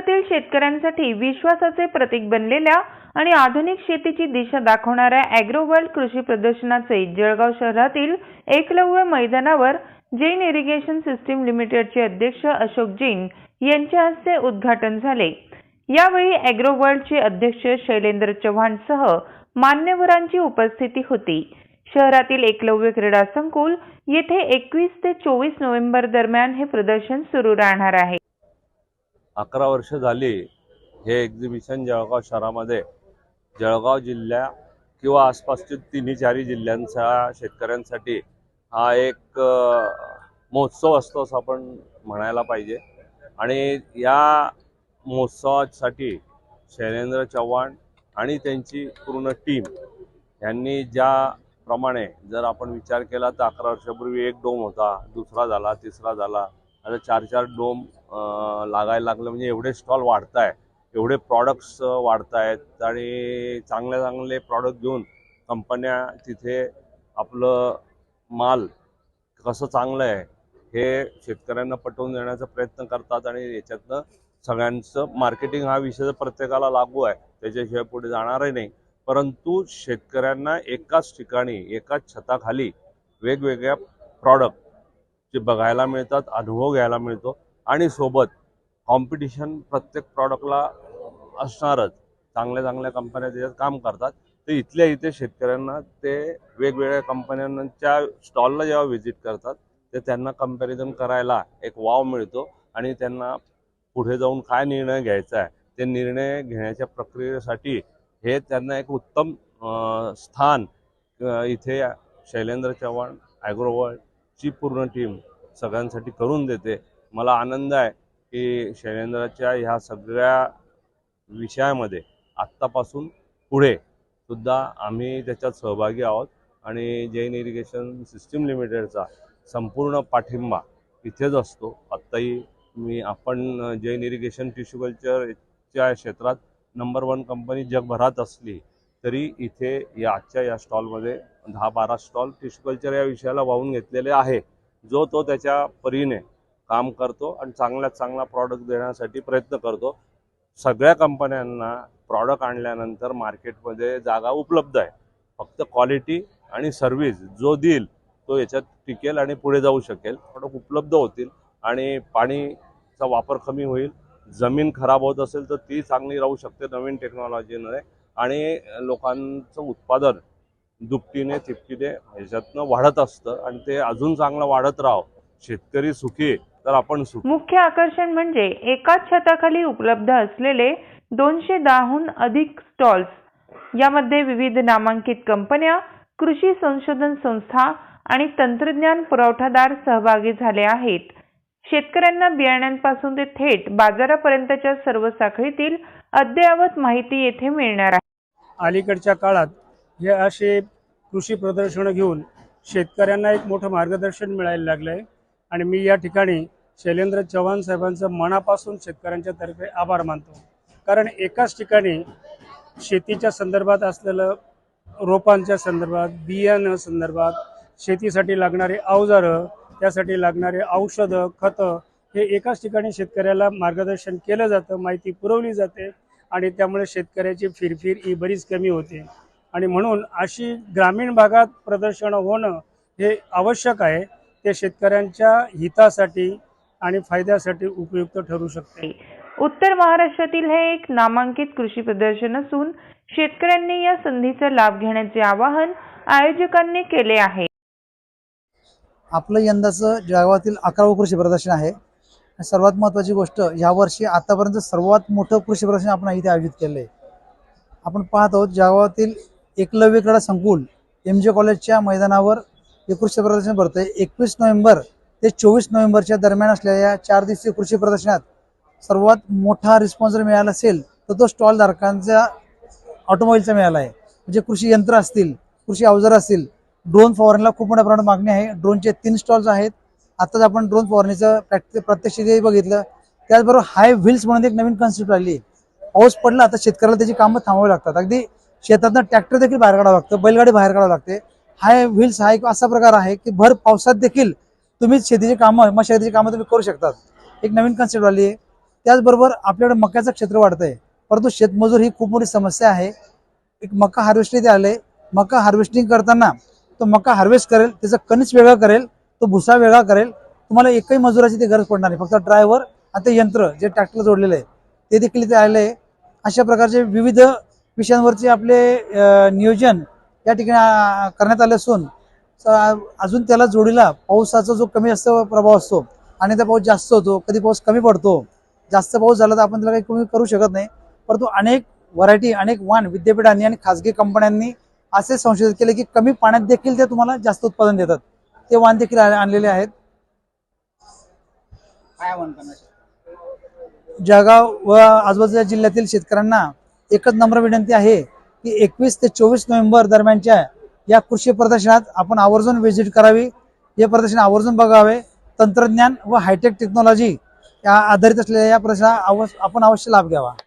देशातील शेतकऱ्यांसाठी विश्वासाचे प्रतीक बनलेल्या आणि आधुनिक शेतीची दिशा दाखवणाऱ्या अॅग्रोवर्ल्ड कृषी प्रदर्शनाचे जळगाव शहरातील एकलव्य मैदानावर जैन इरिगेशन सिस्टीम लिमिटेडचे अध्यक्ष अशोक जैन यांच्या हस्ते उद्घाटन झाले. यावेळी अॅग्रोवर्ल्डचे अध्यक्ष शैलेंद्र चव्हाणसह मान्यवरांची उपस्थिती होती. शहरातील एकलव्य क्रीडा संकुल येथे एकवीस ते चोवीस नोव्हेंबर दरम्यान हे प्रदर्शन सुरू राहणार आहे. अकरा वर्ष झाली हे एक्झिबिशन जळगाव शहरामध्ये. जळगाव जिल्ह्या किंवा आसपासच्या तिन्ही चारही जिल्ह्यांचा शेतकऱ्यांसाठी हा एक महोत्सव असतो असं आपण म्हणायला पाहिजे. आणि या महोत्सवासाठी शैलेंद्र चव्हाण आणि त्यांची पूर्ण टीम यांनी ज्याप्रमाणे जर आपण विचार केला तर अकरा वर्षापूर्वी एक डोम होता दुसरा झाला तिसरा झाला. आता चार चार डोम लागायला लागलं. म्हणजे एवढे स्टॉल वाढत आहे एवढे प्रॉडक्ट्स वाढत आहेत आणि चांगले चांगले प्रॉडक्ट घेऊन कंपन्या तिथे आपलं माल कसं चांगलं आहे हे शेतकऱ्यांना पटवून देण्याचा प्रयत्न करतात आणि याच्यातनं सगळ्यांचं मार्केटिंग हा विषय जर प्रत्येकाला लागू आहे त्याच्याशिवाय पुढे जाणारही नाही. परंतु शेतकऱ्यांना एकाच ठिकाणी एकाच छताखाली वेगवेगळ्या प्रॉडक्ट जे बघायला मिळतात अनुभव घ्यायला मिळतो आणि सोबत कॉम्पिटिशन प्रत्येक प्रॉडक्टला असणारच. चांगल्या चांगल्या कंपन्या त्याच्यात काम करतात. तर इथल्या इथे शेतकऱ्यांना ते वेगवेगळ्या कंपन्यांच्या स्टॉलला जेव्हा व्हिजिट करतात ते त्यांना कंपॅरिझन करायला एक वाव मिळतो आणि त्यांना पुढे जाऊन काय निर्णय घ्यायचा आहे ते निर्णय घेण्याच्या प्रक्रियेसाठी हे त्यांना एक उत्तम स्थान इथे शैलेंद्र चव्हाण ची पूर्ण टीम सगळ्यांसाठी करून देते. मला आनंद आहे की शैलेंद्राच्या ह्या सगळ्या विषयामध्ये आत्तापासून पुढे सुद्धा आम्ही त्याच्यात सहभागी आहोत आणि जैन इरिगेशन सिस्टीम लिमिटेडचा संपूर्ण पाठिंबा इथेच असतो. आत्ताही मी आपण जैन इरिगेशन टिश्यू कल्चरच्या क्षेत्रात नंबर वन कंपनी जगभरात असली तरी इथे या आजच्या या स्टॉलमध्ये दहा बारा स्टॉल टिश्यू कल्चर या विषयाला वाहून घेतलेले आहे. जो तो त्याच्या परीने काम करतो आणि चांगल्यात चांगला प्रॉडक्ट देण्यासाठी प्रयत्न करतो. सगळ्या कंपन्यांना प्रॉडक्ट आणल्यानंतर मार्केटमध्ये जागा उपलब्ध आहे. फक्त क्वालिटी आणि सर्व्हिस जो देईल तो याच्यात टिकेल आणि पुढे जाऊ शकेल. प्रॉडक्ट उपलब्ध होतील आणि पाणीचा वापर कमी होईल. जमीन खराब होत असेल तर ती चांगली राहू शकते नवीन टेक्नॉलॉजीमुळे आणि लोकांचं उत्पादन दुपटीने तिपटीने ह्याच्यातनं वाढत असतं आणि ते अजून चांगलं वाढत राहावं शेतकरी सुखी तर आपण सुखी. मुख्य आकर्षण म्हणजे एकाच छताखाली उपलब्ध असलेले दोनशे दहाहून अधिक स्टॉल्स. यामध्ये विविध नामांकित कंपन्या कृषी संशोधन संस्था आणि तंत्रज्ञान पुरवठादार सहभागी झाले आहेत. शेतकऱ्यांना बियाण्यांपासून ते थेट बाजारापर्यंतच्या सर्व साखळीतील अद्ययावत माहिती येथे मिळणार आहे. अलीकडच्या काळात हे असे कृषी प्रदर्शनं घेऊन शेतकऱ्यांना एक मोठं मार्गदर्शन मिळायला लागलं आहे आणि मी या ठिकाणी शैलेंद्र चव्हाण साहेबांचं मनापासून शेतकऱ्यांच्या तर्फे आभार मानतो. कारण एकाच ठिकाणी शेतीच्या संदर्भात असलेलं रोपांच्या संदर्भात बियाणं संदर्भात शेतीसाठी लागणारे अवजारं त्यासाठी लागणारे औषधं खतं हे एकाच ठिकाणी शेतकऱ्याला मार्गदर्शन केलं जातं माहिती पुरवली जाते आणि त्यामुळे शेतकऱ्याची फिरफिर ही बरीच कमी होते. आणि म्हणून अशी ग्रामीण भागात प्रदर्शनं होणं हे आवश्यक आहे. ते शेतकऱ्यांच्या हितासाठी आणि फायद्यासाठी उपयुक्त ठरू शकते. उत्तर महाराष्ट्रातील हे एक नामांकित कृषी प्रदर्शन असून शेतकऱ्यांनी या संधीचा लाभ घेण्याचे आवाहन आयोजकांनी केले आहे. आपलं यंदाचं जळगावातील अकरावं कृषी प्रदर्शन आहे. आणि सर्वात महत्त्वाची गोष्ट यावर्षी आतापर्यंत सर्वात मोठं कृषी प्रदर्शन आपण इथे आयोजित केलं आहे आपण पाहत आहोत जळगावातील एकलव्य क्रीडा संकुल एम जे कॉलेजच्या मैदानावर हे कृषी प्रदर्शन भरतं आहे एकवीस नोव्हेंबर ते चोवीस नोव्हेंबरच्या दरम्यान असलेल्या या चार दिवसीय कृषी प्रदर्शनात सर्वात मोठा रिस्पॉन्स जर मिळाला असेल तर तो स्टॉल धारकांचा ऑटोमोबाईलचा मिळाला आहे. म्हणजे कृषी यंत्र असतील कृषी अवजार असतील ड्रोन फवारणीला खूप मोठ्या प्रमाणात मागणी आहे. ड्रोनचे तीन स्टॉल्स आहेत. आताच आपण ड्रोन फवारणीचं प्रॅक्टिस प्रत्यक्ष बघितलं. त्याचबरोबर हाय व्हील्स म्हणून एक नवीन कन्सेप्ट आली पाऊस पडला तर शेतकऱ्याला त्याची कामं थांबावी लागतात. अगदी शेतातनं ट्रॅक्टर देखील बाहेर काढावं लागतं बैलगाडी बाहेर काढावं लागते. हाय व्हील्स हा एक असा प्रकार आहे की भर पावसात देखील तुम्ही शेतीची कामं मशागतीची कामं तुम्ही करू शकतात. एक नवीन कन्सेप्ट आली आहे. त्याचबरोबर आपल्याकडे मक्याचं क्षेत्र वाढतंय. परंतु शेतमजूर ही खूप मोठी समस्या आहे. एक मका हार्वेस्टिंग इथे आले मका हार्वेस्टिंग करताना तो मका हार्वेस्ट करेल त्याचं कणीच वेगळा करेल तो भुसा वेगळा करेल. तुम्हाला एकही मजुराची ती गरज पडणार नाही. फक्त ड्रायव्हर आणि ते यंत्र जे ट्रॅक्टरला जोडलेलं आहे ते देखील इथे आलेलं आहे अशा प्रकारचे विविध विषयांवरचे आपले नियोजन या ठिकाणी करण्यात आले असून अजून त्याला जोडीला पावसाचा जो कमी जास्त प्रभाव असतो आणि त्या पाऊस जास्त होतो कधी पाऊस कमी पडतो जास्त पाऊस झाला तर आपण त्याला काही कमी करू शकत नाही. परंतु अनेक व्हरायटी अनेक वाण विद्यापीठांनी आणि खाजगी कंपन्यांनी असे संशोधित केले की कमी पाण्यात देखील ते तुम्हाला जास्त उत्पादन देतात. ते वाण देखील आणलेले आहेत. जळगाव व आजूबाजूच्या जिल्ह्यातील शेतकऱ्यांना एकच नम्र विनंती आहे की एकवीस ते चोवीस नोव्हेंबर दरम्यानच्या या कृषी प्रदर्शनात आपण आवर्जून व्हिजिट करावी. हे प्रदर्शन आवर्जून बघावे. तंत्रज्ञान व हायटेक टेक्नॉलॉजी या आधारित असलेल्या या प्रदर्शनात अवश्य आपण अवश्य लाभ घ्यावा.